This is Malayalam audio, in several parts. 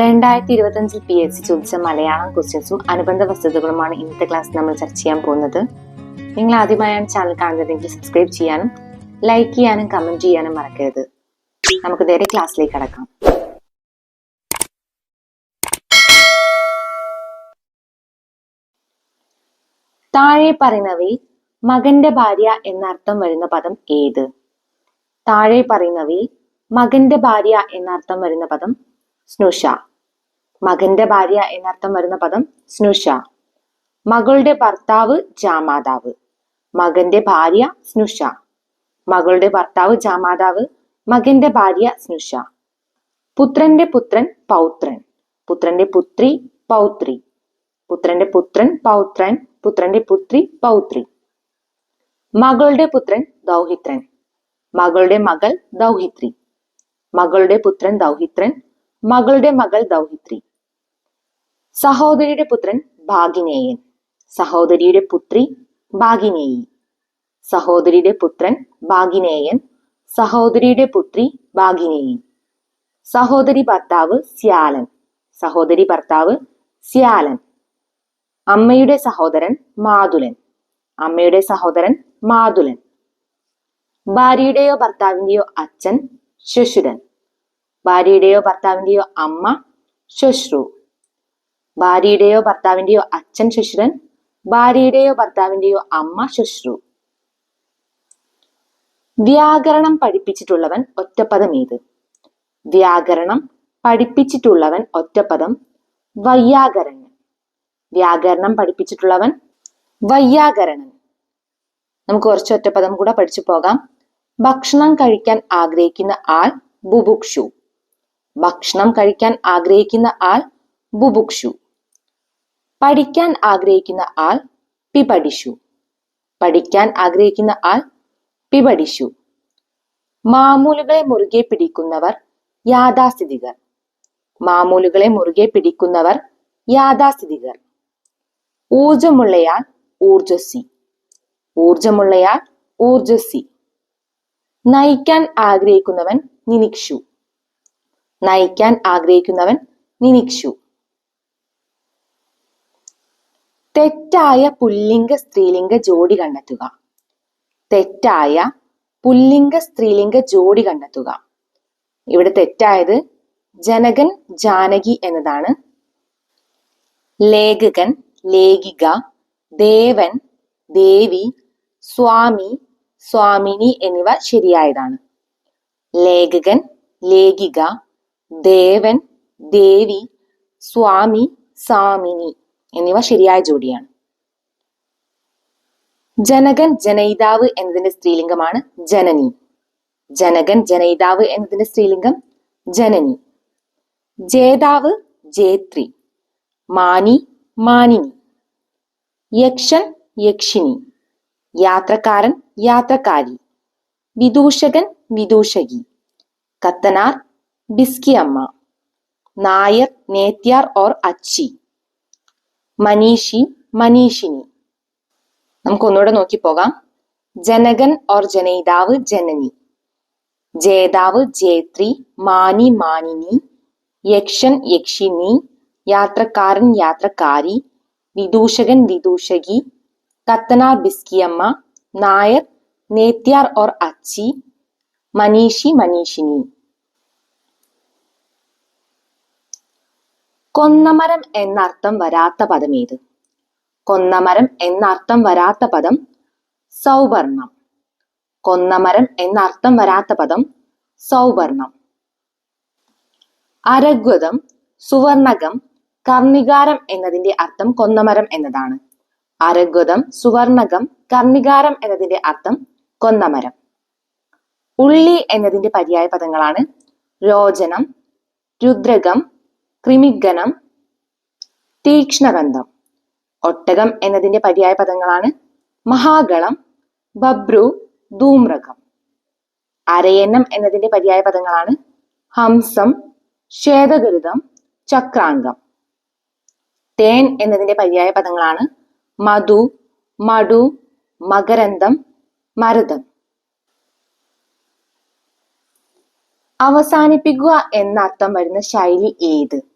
രണ്ടായിരത്തി ഇരുപത്തഞ്ചിൽ പി എസ് സി ചോദിച്ച മലയാളം ക്വസ്റ്റ്യൻസും അനുബന്ധ വസ്തുതകളുമാണ് ഇന്നത്തെ ക്ലാസ് നമ്മൾ ചർച്ച ചെയ്യാൻ പോകുന്നത്. നിങ്ങൾ ആദ്യമായാണ് ചാനൽ കാണുന്നതെങ്കിൽ സബ്സ്ക്രൈബ് ചെയ്യാനും ലൈക്ക് ചെയ്യാനും കമന്റ് ചെയ്യാനും മറക്കരുത്. നമുക്ക് നേരെ ക്ലാസ്സിലേക്ക് കടക്കാം. താഴെ പറയുന്നവയിൽ മകന്റെ ഭാര്യ എന്നർത്ഥം വരുന്ന പദം ഏത്? താഴെ പറയുന്നവയിൽ മകന്റെ ഭാര്യ എന്നർത്ഥം വരുന്ന പദം സ്നുഷ. മകന്റെ ഭാര്യ എന്നർത്ഥം വരുന്ന പദം സ്നുഷ. മകളുടെ ഭർത്താവ് ജാമാതാവ്. മകന്റെ ഭാര്യ സ്നുഷ. മകളുടെ ഭർത്താവ് ജാമാതാവ് മകന്റെ ഭാര്യ സ്നുഷ. പുത്രന്റെ പുത്രൻ പൗത്രൻ. പുത്രന്റെ പുത്രി പൗത്രി. പുത്രന്റെ പുത്രൻ പൗത്രൻ പുത്രന്റെ പുത്രി പൗത്രി. മകളുടെ പുത്രൻ ദൗഹിത്രൻ. മകളുടെ മകൾ ദൗഹിത്രി. മകളുടെ പുത്രൻ ദൗഹിത്രൻ മകളുടെ മകൾ ദൗഹിത്രി. സഹോദരിയുടെ പുത്രൻ ഭാഗിനേയൻ. സഹോദരിയുടെ പുത്രി ഭാഗിനേയി. സഹോദരിയുടെ പുത്രൻ ഭാഗിനേയൻ. സഹോദരിയുടെ പുത്രി ഭാഗിനേയി. സഹോദരി ഭർത്താവ് സ്യാലൻ. സഹോദരി ഭർത്താവ് സ്യാലൻ. അമ്മയുടെ സഹോദരൻ മാതുലൻ. അമ്മയുടെ സഹോദരൻ മാതുലൻ. ഭാര്യയുടെയോ ഭർത്താവിന്റെയോ അച്ഛൻ ശ്വശുരൻ ഭാര്യയുടെയോ ഭർത്താവിന്റെയോ അമ്മ ശ്വശ്രു ഭാര്യയുടെയോ ഭർത്താവിന്റെയോ അച്ഛൻ ശുശ്രൻ ഭാര്യയുടെയോ ഭർത്താവിന്റെയോ അമ്മ ശുശ്രു. വ്യാകരണം പഠിപ്പിച്ചിട്ടുള്ളവൻ ഒറ്റപ്പദം ഏത്? വ്യാകരണം പഠിപ്പിച്ചിട്ടുള്ളവൻ ഒറ്റപ്പദം വയ്യാകരണൻ വ്യാകരണം പഠിപ്പിച്ചിട്ടുള്ളവൻ വയ്യാകരണൻ നമുക്ക് കുറച്ച് ഒറ്റപ്പദം കൂടെ പഠിച്ചു പോകാം. ഭക്ഷണം കഴിക്കാൻ ആഗ്രഹിക്കുന്ന ആൾ ബുഭുക്ഷു. ഭക്ഷണം കഴിക്കാൻ ആഗ്രഹിക്കുന്ന ആൾ ബുബുക്ഷു പഠിക്കാൻ ആഗ്രഹിക്കുന്ന ആൾ പിപടിഷു. പഠിക്കാൻ ആഗ്രഹിക്കുന്ന ആൾ പിപടിഷു. മാമൂലുകളെ മുറുകെ പിടിക്കുന്നവർ യാഥാസ്ഥിതികർ. മാമൂലുകളെ മുറുകെ പിടിക്കുന്നവർ യാഥാസ്ഥിതികർ. ഊർജമുള്ളയാൾ ഊർജസ്വി ഊർജമുള്ളയാൾ ഊർജസ്വി നയിക്കാൻ ആഗ്രഹിക്കുന്നവൻ നിനിക്ഷു. നയിക്കാൻ ആഗ്രഹിക്കുന്നവൻ നിനിക്ഷു. തെറ്റായ പുല്ലിംഗ സ്ത്രീലിംഗ ജോഡി കണ്ടെത്തുക. തെറ്റായ പുല്ലിംഗ സ്ത്രീലിംഗ ജോഡി കണ്ടെത്തുക. ഇവിടെ തെറ്റായത് ജനകൻ ജാനകി എന്നതാണ്. ലേഖകൻ ലേഖിക ദേവൻ ദേവി സ്വാമി സ്വാമിനി എന്നിവ ശരിയായതാണ്. ലേഖകൻ ലേഖിക ദേവൻ ദേവി സ്വാമി സാമിനി എന്നിവ ശരിയായ ജോഡിയാണ്. ജനകൻ ജനയിതാവ് എന്നതിന്റെ സ്ത്രീലിംഗമാണ് ജനനി. ജനകൻ ജനയിതാവ് എന്നതിന്റെ സ്ത്രീലിംഗം ജനനി. ജേതാവ് ജേത്രി. മാനി മാനിനി. യക്ഷൻ യക്ഷിനി യാത്രക്കാരൻ യാത്രക്കാരി. വിദൂഷകൻ വിദൂഷകി. കത്തനാർ ബിസ്കി അമ്മ. നായർ നേത്യാർ ഓർ അച്ചി. മനീഷി മനീഷിനി. നമുക്ക് ഒന്നുകൂടെ നോക്കി പോകാം. ജനകൻ ഓർ ജനയിതാവ് ജനനി. ജേതാവ് ജേത്രി മാനി മാനിനി. യക്ഷൻ യക്ഷിനി. യാത്രക്കാരൻ യാത്രക്കാരി. വിദൂഷകൻ വിദൂഷകി. കത്തനാർ ബിസ്കിയമ്മ നായർ നേത്യാർ ഓർ അച്ചി. മനീഷി മനീഷിനി. കൊന്നമരം എന്നർത്ഥം വരാത്ത പദം ഏത്? കൊന്നമരം എന്നർത്ഥം വരാത്ത പദം സൗവർണം കൊന്നമരം എന്നർത്ഥം വരാത്ത പദം സൗവർണം അരഗ്വതം സുവർണകം കർണികാരം എന്നതിന്റെ അർത്ഥം കൊന്നമരം എന്നതാണ്. അരഗ്വതം സുവർണകം കർണികാരം എന്നതിന്റെ അർത്ഥം കൊന്നമരം. ഉള്ളി എന്നതിന്റെ പര്യായ പദങ്ങളാണ് രോചനം രുദ്രകം ക്രിമിഗനം തീക്ഷ്ണഗന്ധം. ഒട്ടകം എന്നതിന്റെ പര്യായ പദങ്ങളാണ് മഹാഗളം ബബ്രു ധൂമ്രകം. അരയന്നം എന്നതിന്റെ പര്യായ പദങ്ങളാണ് ഹംസം ശ്വേതഗരുതം ചക്രാംഗം. തേൻ എന്നതിന്റെ പര്യായ പദങ്ങളാണ് മധു മടു മകരന്തം മരുതം. അവസാനിപ്പിക്കുക എന്ന അർത്ഥം വരുന്ന ശൈലി ഏത്?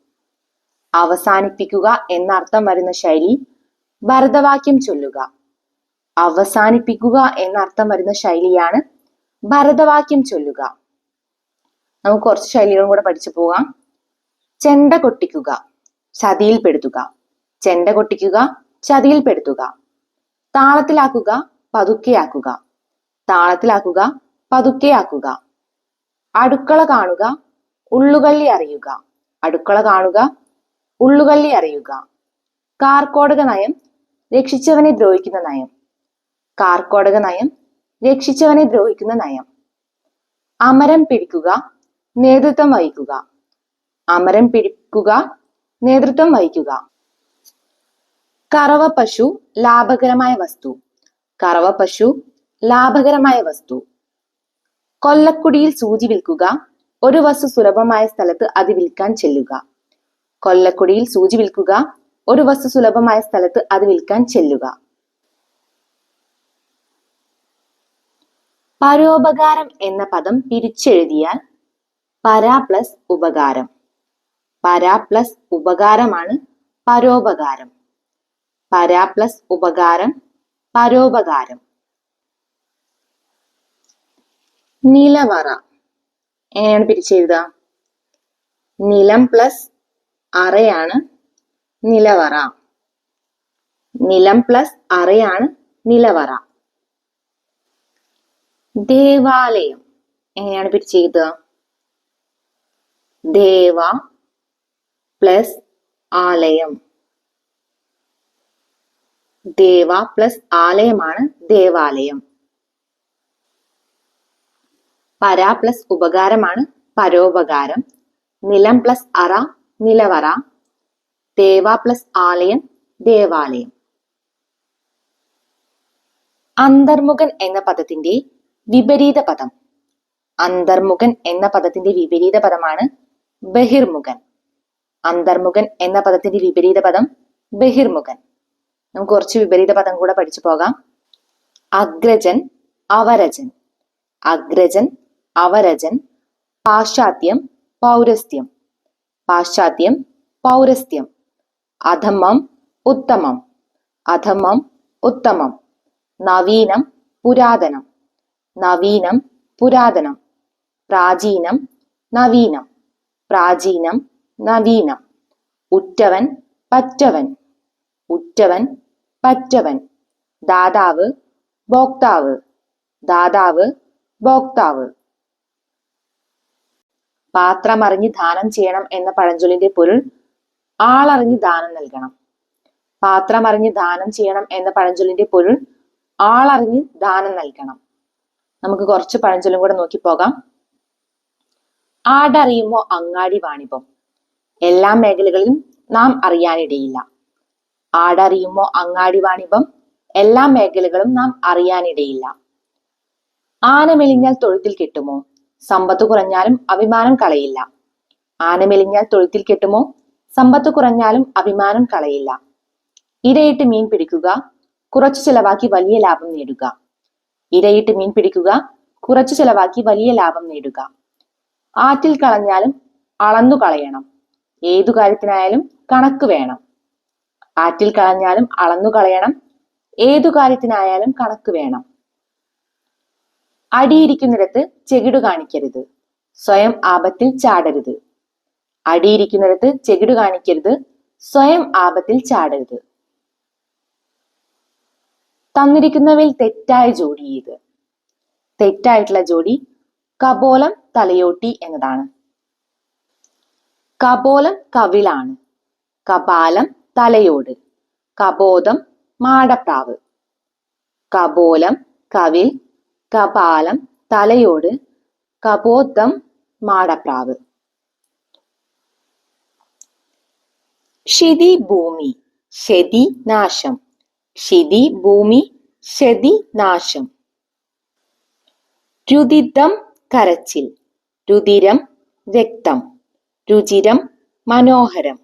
അവസാനിപ്പിക്കുക എന്നർത്ഥം വരുന്ന ശൈലി ഭരതവാക്യം ചൊല്ലുക. അവസാനിപ്പിക്കുക എന്നർത്ഥം വരുന്ന ശൈലിയാണ് ഭരതവാക്യം ചൊല്ലുക. നമുക്ക് കുറച്ച് ശൈലികളും കൂടെ പഠിച്ചു പോകാം. ചെണ്ട കൊട്ടിക്കുക ചതിയിൽപ്പെടുത്തുക. ചെണ്ട കൊട്ടിക്കുക ചതിയിൽപ്പെടുത്തുക. താളത്തിലാക്കുക പതുക്കെയാക്കുക. താളത്തിലാക്കുക പതുക്കെയാക്കുക. അടുക്കള കാണുക ഉള്ളുകള്ളി അറിയുക. അടുക്കള കാണുക ഉള്ളുകള്ളി അറിയുക. കാർക്കോടക നയം രക്ഷിച്ചവനെ ദ്രോഹിക്കുന്ന നയം. കാർക്കോടക നയം രക്ഷിച്ചവനെ ദ്രോഹിക്കുന്ന നയം. അമരം പിടിക്കുക നേതൃത്വം വഹിക്കുക. അമരം പിടിക്കുക നേതൃത്വം വഹിക്കുക. കറവ പശു ലാഭകരമായ വസ്തു. കറവ പശു ലാഭകരമായ വസ്തു. കൊല്ലക്കുടിയിൽ സൂചി വിൽക്കുക ഒരു വസ്തു സുലഭമായ സ്ഥലത്ത് അത് വിൽക്കാൻ ചെല്ലുക. കൊല്ലക്കുടിയിൽ സൂചി വിൽക്കുക ഒരു വസ്തു സുലഭമായ സ്ഥലത്ത് അത് വിൽക്കാൻ ചെല്ലുക. പരോപകാരം എന്ന പദം പിരിച്ചെഴുതിയാൽ പരാ പ്ലസ് ഉപകാരം. പരാ പ്ലസ് ഉപകാരമാണ് പരോപകാരം. പരാ പ്ലസ് ഉപകാരം പരോപകാരം. നിലവറ. എങ്ങനെയാണ് പിരിച്ചെഴുതുക? നിലം പ്ലസ് അറയാണ് നിലവറ. നിലം പ്ലസ് അറയാണ് നിലവറ. ദേവാലയം. എങ്ങനെയാണ് പിരിച്ചെഴുതുക ദേവ പ്ലസ് ആലയം. ദേവ പ്ലസ് ആലയമാണ് ദേവാലയം. പരാ പ്ലസ് ഉപകാരമാണ് പരോപകാരം. നിലം പ്ലസ് അറ നിലവറ ദേവ പ്ലസ് ആലയം ദേവാലയം. അന്തർമുഖൻ എന്ന പദത്തിന്റെ വിപരീത പദം. അന്തർമുഖൻ എന്ന പദത്തിന്റെ വിപരീത പദമാണ് ബഹിർമുഖൻ. അന്തർമുഖൻ എന്ന പദത്തിന്റെ വിപരീത പദം ബഹിർമുഖൻ. നമുക്ക് കുറച്ച് വിപരീത പദം കൂടെ പഠിച്ചു പോകാം. അഗ്രജൻ അവരജൻ. അഗ്രജൻ അവരജൻ പാശ്ചാത്യം പൗരസ്ത്യം. പാശ്ചാത്യം പൗരസ്ത്യം. അധമം ഉത്തമം. അധമം ഉത്തമം. നവീനം പുരാതനം. നവീനം പുരാതനം. പ്രാചീനം നവീനം. പ്രാചീനം നവീനം. ഉറ്റവൻ പറ്റവൻ. ഉറ്റവൻ പറ്റവൻ. ദാതാവ് ഭോക്താവ്. ദാതാവ് ഭോക്താവ്. പാത്രമറിഞ്ഞ് ദാനം ചെയ്യണം എന്ന പഴഞ്ചൊല്ലിന്റെ പൊരുൾ ആളറിഞ്ഞ് ദാനം നൽകണം. പാത്രമറിഞ്ഞ് ദാനം ചെയ്യണം എന്ന പഴഞ്ചൊല്ലിന്റെ പൊരുൾ ആളറിഞ്ഞ് ദാനം നൽകണം. നമുക്ക് കുറച്ച് പഴഞ്ചൊല്ലും കൂടെ നോക്കി പോകാം. ആടറിയുമോ അങ്ങാടി വാണിഭം? എല്ലാ മേഖലകളിലും നാം അറിയാനിടയില്ല. ആടറിയുമോ അങ്ങാടി വാണിഭം? എല്ലാ മേഖലകളും നാം അറിയാനിടയില്ല. ആന മെലിഞ്ഞാൽ തൊഴുത്തിൽ കിട്ടുമോ? സമ്പത്ത് കുറഞ്ഞാലും അഭിമാനം കളയില്ല. ആന മെലിഞ്ഞാൽ തൊഴുത്തിൽ കെട്ടുമോ? സമ്പത്ത് കുറഞ്ഞാലും അഭിമാനം കളയില്ല. ഇരയിട്ട് മീൻ പിടിക്കുക കുറച്ച് ചിലവാക്കി വലിയ ലാഭം നേടുക. ഇരയിട്ട് മീൻ പിടിക്കുക കുറച്ച് ചിലവാക്കി വലിയ ലാഭം നേടുക. ആറ്റിൽ കളഞ്ഞാലും അളന്നു കളയണം. ഏതു കാര്യത്തിനായാലും കണക്ക് വേണം. ആറ്റിൽ കളഞ്ഞാലും അളന്നു കളയണം. ഏതു കാര്യത്തിനായാലും കണക്ക് വേണം. അടിയിരിക്കുന്നിടത്ത് ചെകിടു കാണിക്കരുത്. സ്വയം ആപത്തിൽ ചാടരുത്. അടിയിരിക്കുന്നിടത്ത് ചെകിടു കാണിക്കരുത്. സ്വയം ആപത്തിൽ ചാടരുത്. തന്നിരിക്കുന്നവയിൽ തെറ്റായ ജോഡി ഇത്. തെറ്റായിട്ടുള്ള ജോഡി കപോലം തലയോട്ടി എന്നതാണ്. കപോലം കവിളാണ്. കപാലം തലയോട്. കബോധം മാടപ്രാവ്. കപോലം കവിൽ കപാലം തലയോട് കപോത്തം മാടപ്രാവ്. ക്ഷിതി ഭൂമി ശതി നാശം ക്ഷിതി ഭൂമി ശതി നാശം രുദിതം കരച്ചിൽ. രുതിരം രക്തം. രുചിരം മനോഹരം.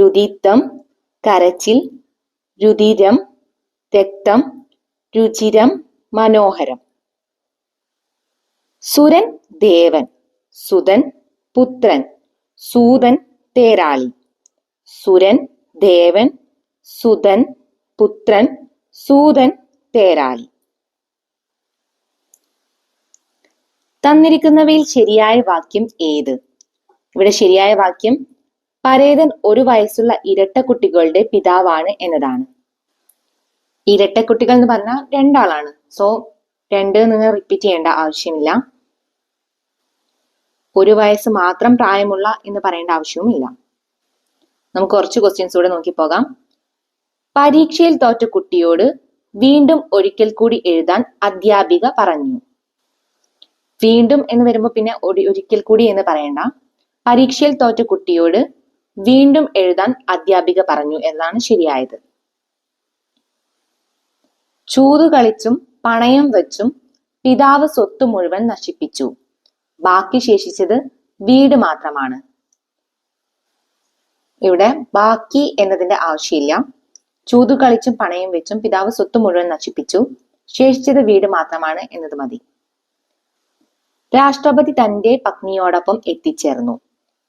രുദിത്തം കരച്ചിൽ. രുതിരം രക്തം. രുചിരം മനോഹരം. സുരൻ ദേവൻ സുതൻ പുത്രൻ സൂതൻ തേരാളി സുരൻ ദേവൻ സുതൻ പുത്രൻ സൂതൻ തേരാളി. തന്നിരിക്കുന്നവയിൽ ശരിയായ വാക്യം ഏത്? ഇവിടെ ശരിയായ വാക്യം പരേതൻ ഒരു വയസ്സുള്ള ഇരട്ട കുട്ടികളുടെ പിതാവാണ് എന്നതാണ്. ഇരട്ട കുട്ടികൾ എന്ന് പറഞ്ഞാൽ രണ്ടാളാണ്. സോ രണ്ട് നിങ്ങൾ റിപ്പീറ്റ് ചെയ്യേണ്ട ആവശ്യമില്ല. ഒരു വയസ്സ് മാത്രം പ്രായമുള്ള എന്ന് പറയേണ്ട ആവശ്യവുമില്ല. നമുക്ക് കുറച്ച് ക്വസ്റ്റ്യൻസ് കൂടെ നോക്കി പോകാം. പരീക്ഷയിൽ തോറ്റ കുട്ടിയോട് വീണ്ടും ഒരിക്കൽ കൂടി എഴുതാൻ അധ്യാപിക പറഞ്ഞു. വീണ്ടും എന്ന് വരുമ്പോൾ പിന്നെ ഒരിക്കൽ കൂടി എന്ന് പറയണ്ട. പരീക്ഷയിൽ തോറ്റ കുട്ടിയോട് വീണ്ടും എഴുതാൻ അധ്യാപിക പറഞ്ഞു എന്നാണ് ശരിയായത്. ചൂതു കളിച്ചും പണയം വെച്ചും പിതാവ് സ്വത്ത് മുഴുവൻ നശിപ്പിച്ചു. ബാക്കി ശേഷിച്ചത് വീട് മാത്രമാണ്. ഇവിടെ ബാക്കി എന്നതിന്റെ ആവശ്യമില്ല. ചൂതു കളിച്ചും പണയം വെച്ചും പിതാവ് സ്വത്ത് മുഴുവൻ നശിപ്പിച്ചു. ശേഷിച്ചത് വീട് മാത്രമാണ് എന്നത് മതി. രാഷ്ട്രപതി തന്റെ പത്നിയോടൊപ്പം എത്തിച്ചേർന്നു.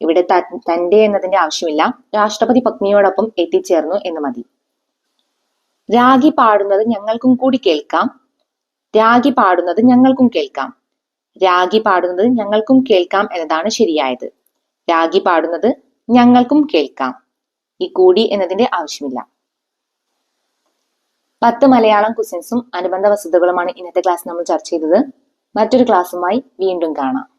ഇവിടെ തന്റെ എന്നതിന്റെ ആവശ്യമില്ല. രാഷ്ട്രപതി പത്നിയോടൊപ്പം എത്തിച്ചേർന്നു എന്ന് മതി. രാഗി പാടുന്നത് ഞങ്ങൾക്കും കൂടി കേൾക്കാം. രാഗി പാടുന്നത് ഞങ്ങൾക്കും കേൾക്കാം. രാഗി പാടുന്നത് ഞങ്ങൾക്കും കേൾക്കാം എന്നതാണ് ശരിയായത്. രാഗി പാടുന്നത് ഞങ്ങൾക്കും കേൾക്കാം. ഈ കൂടി എന്നതിന്റെ ആവശ്യമില്ല. പത്ത് മലയാളം ക്വസ്റ്റ്യൻസും അനുബന്ധ വസ്തുതകളുമാണ് ഇന്നത്തെ ക്ലാസ് നമ്മൾ ചർച്ച ചെയ്തത്. മറ്റൊരു ക്ലാസ്സുമായി വീണ്ടും കാണാം.